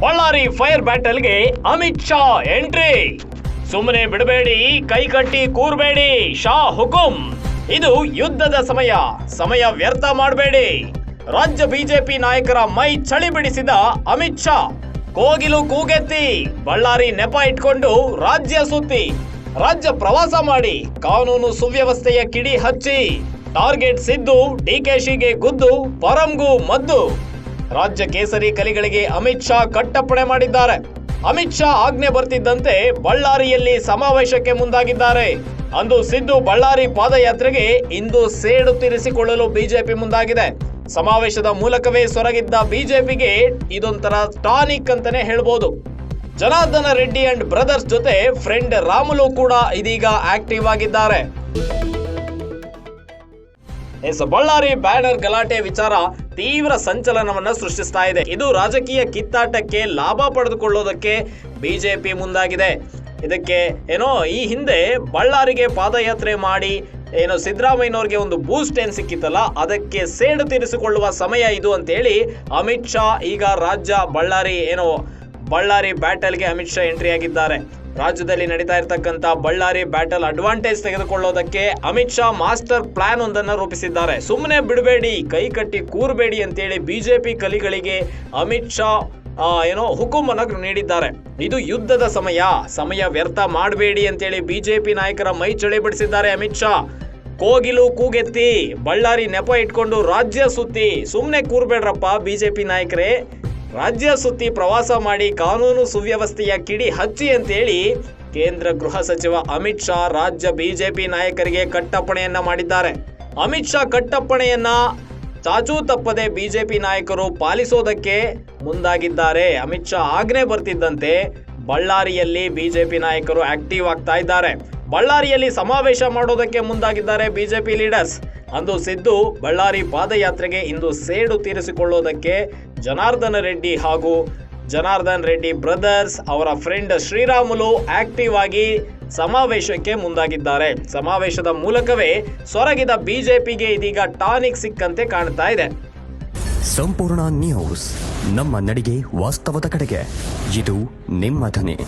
Ballari fire ಬ್ಯಾಟಲ್ಗೆ Amit Shah entry. ಸುಮ್ಮನೆ ಬಿಡಬೇಡಿ, ಕೈ ಕಟ್ಟಿ ಕೂರ್ಬೇಡಿ, ಶಾ ಹುಕುಂ. ಇದು ಯುದ್ಧದ ಸಮಯ ಸಮಯ ವ್ಯರ್ಥ ಮಾಡಬೇಡಿ. ರಾಜ್ಯ ಬಿಜೆಪಿ ನಾಯಕರ ಮೈ ಚಳಿ ಬಿಡಿಸಿದ ಅಮಿತ್ ಶಾ. ಕೋಗಿಲು ಕೂಗೆತ್ತಿ, ಬಳ್ಳಾರಿ ನೆಪ ಇಟ್ಕೊಂಡು ರಾಜ್ಯ ಸುತ್ತಿ. ರಾಜ್ಯ ಪ್ರವಾಸ ಮಾಡಿ, ಕಾನೂನು ಸುವ್ಯವಸ್ಥೆಯ ಕಿಡಿ ಹಚ್ಚಿ. ಟಾರ್ಗೆಟ್ ಸಿದ್ದು ಡಿಕೆಶಿಗೆ ಗುದ್ದು, ಪರಂಗೂ ಮದ್ದು. ರಾಜ್ಯ ಕೇಸರಿ ಕಲಿಗಳಿಗೆ ಅಮಿತ್ ಶಾ ಕಟ್ಟಪ್ಪಣೆ ಮಾಡಿದ್ದಾರೆ. ಅಮಿತ್ ಶಾ ಆಜ್ಞೆ ಬರ್ತಿದ್ದಂತೆ ಬಳ್ಳಾರಿಯಲ್ಲಿ ಸಮಾವೇಶಕ್ಕೆ ಮುಂದಾಗಿದ್ದಾರೆ. ಅಂದು ಸಿದ್ದು ಬಳ್ಳಾರಿ ಪಾದಯಾತ್ರೆಗೆ ಇಂದು ಸೇಡು ತೀರಿಸಿಕೊಳ್ಳಲು ಬಿಜೆಪಿ ಮುಂದಾಗಿದೆ. ಸಮಾವೇಶದ ಮೂಲಕವೇ ಸೊರಗಿದ್ದ ಬಿಜೆಪಿಗೆ ಇದೊಂಥರ ಟಾನಿಕ್ ಅಂತಾನೆ ಹೇಳ್ಬೋದು. ಜನಾರ್ದನ ರೆಡ್ಡಿ ಅಂಡ್ ಬ್ರದರ್ಸ್ ಜೊತೆ ಫ್ರೆಂಡ್ ರಾಮುಲು ಕೂಡ ಇದೀಗ ಆಕ್ಟಿವ್ ಆಗಿದ್ದಾರೆ. ಎಸ್, ಬಳ್ಳಾರಿ ಬ್ಯಾನರ್ ಗಲಾಟೆ ವಿಚಾರ ತೀವ್ರ ಸಂಚಲನವನ್ನ ಸೃಷ್ಟಿಸ್ತಾ ಇದೆ. ಇದು ರಾಜಕೀಯ ಕಿತ್ತಾಟಕ್ಕೆ ಲಾಭ ಪಡೆದುಕೊಳ್ಳೋದಕ್ಕೆ ಬಿಜೆಪಿ ಮುಂದಾಗಿದೆ. ಇದಕ್ಕೆ ಏನೋ ಈ ಹಿಂದೆ ಬಳ್ಳಾರಿಗೆ ಪಾದಯಾತ್ರೆ ಮಾಡಿ, ಏನೋ ಸಿದ್ದರಾಮಯ್ಯನವ್ರಿಗೆ ಒಂದು ಬೂಸ್ಟ್ ಏನು ಸಿಕ್ಕಿತ್ತಲ್ಲ, ಅದಕ್ಕೆ ಸೇಡು ತೀರಿಸಿಕೊಳ್ಳುವ ಸಮಯ ಇದು ಅಂತೇಳಿ ಅಮಿತ್ ಶಾ ಈಗ ರಾಜ್ಯ ಬಳ್ಳಾರಿ ಏನೋ ಬಳ್ಳಾರಿ ಬ್ಯಾಟಲ್ಗೆ ಅಮಿತ್ ಶಾ ಎಂಟ್ರಿ ಆಗಿದ್ದಾರೆ. ರಾಜ್ಯದಲ್ಲಿ ನಡೀತಾ ಇರತಕ್ಕಂತ ಬಳ್ಳಾರಿ ಬ್ಯಾಟಲ್ ಅಡ್ವಾಂಟೇಜ್ ತೆಗೆದುಕೊಳ್ಳೋದಕ್ಕೆ ಅಮಿತ್ ಶಾ ಮಾಸ್ಟರ್ ಪ್ಲಾನ್ ಒಂದನ್ನ ರೂಪಿಸಿದ್ದಾರೆ. ಸುಮ್ಮನೆ ಬಿಡಬೇಡಿ, ಕೈ ಕಟ್ಟಿ ಕೂರಬೇಡಿ ಅಂತೇಳಿ ಬಿಜೆಪಿ ಕಲಿಗಳಿಗೆ ಅಮಿತ್ ಶಾ ಏನೋ ಹುಕುಮನ ನೀಡಿದ್ದಾರೆ. ಇದು ಯುದ್ಧದ ಸಮಯ ಸಮಯ ವ್ಯರ್ಥ ಮಾಡಬೇಡಿ ಅಂತೇಳಿ ಬಿಜೆಪಿ ನಾಯಕರ ಮೈ ಚಳಿ ಬಿಡಿಸಿದ್ದಾರೆ ಅಮಿತ್ ಶಾ. ಕೋಗಿಲು ಕೂಗೆತ್ತಿ, ಬಳ್ಳಾರಿ ನೆಪ ಇಟ್ಕೊಂಡು ರಾಜ್ಯ ಸುತ್ತಿ ಸುಮ್ಮನೆ ಕೂರ್ಬೇಡ್ರಪ್ಪ ಬಿಜೆಪಿ ನಾಯಕರೇ. ರಾಜ್ಯ ಸುತ್ತಿ ಪ್ರವಾಸ ಮಾಡಿ ಕಾನೂನು ಸುವ್ಯವಸ್ಥೆಯ ಕಿಡಿ ಹಚ್ಚಿ ಅಂತೇಳಿ ಕೇಂದ್ರ ಗೃಹ ಸಚಿವ ಅಮಿತ್ ಶಾ ರಾಜ್ಯ ಬಿಜೆಪಿ ನಾಯಕರಿಗೆ ಕಟ್ಟಪ್ಪಣೆಯನ್ನ ಮಾಡಿದ್ದಾರೆ. ಅಮಿತ್ ಶಾ ಕಟ್ಟಪ್ಪಣೆಯನ್ನ ಚಾಚೂ ತಪ್ಪದೆ ಬಿಜೆಪಿ ನಾಯಕರು ಪಾಲಿಸೋದಕ್ಕೆ ಮುಂದಾಗಿದ್ದಾರೆ. ಅಮಿತ್ ಶಾ ಆಗ್ನೇ ಬರ್ತಿದ್ದಂತೆ ಬಳ್ಳಾರಿಯಲ್ಲಿ ಬಿಜೆಪಿ ನಾಯಕರು ಆಕ್ಟಿವ್ ಆಗ್ತಾ ಇದ್ದಾರೆ. ಬಳ್ಳಾರಿಯಲ್ಲಿ ಸಮಾವೇಶ ಮಾಡೋದಕ್ಕೆ ಮುಂದಾಗಿದ್ದಾರೆ ಬಿಜೆಪಿ ಲೀಡರ್ಸ್. ಅಂದು ಸಿದ್ದು ಬಳ್ಳಾರಿ ಪಾದಯಾತ್ರೆಗೆ ಇಂದು ಸೇಡು ತೀರಿಸಿಕೊಳ್ಳೋದಕ್ಕೆ ಜನಾರ್ದನ ರೆಡ್ಡಿ ಹಾಗೂ ಜನಾರ್ದನ್ ರೆಡ್ಡಿ ಬ್ರದರ್ಸ್ ಅವರ ಫ್ರೆಂಡ್ ಶ್ರೀರಾಮುಲು ಆಕ್ಟಿವ್ ಆಗಿ ಸಮಾವೇಶಕ್ಕೆ ಮುಂದಾಗಿದ್ದಾರೆ. ಸಮಾವೇಶದ ಮೂಲಕವೇ ಸೊರಗಿದ ಬಿಜೆಪಿಗೆ ಇದೀಗ ಟಾನಿಕ್ ಸಿಕ್ಕಂತೆ ಕಾಣ್ತಾ ಇದೆ. ಸಂಪೂರ್ಣ ನ್ಯೂಸ್ ನಮ್ಮ ನಡಿಗೆ ವಾಸ್ತವದ ಕಡೆಗೆ. ಇದು ನಿಮ್ಮ ಧ್ವನಿ.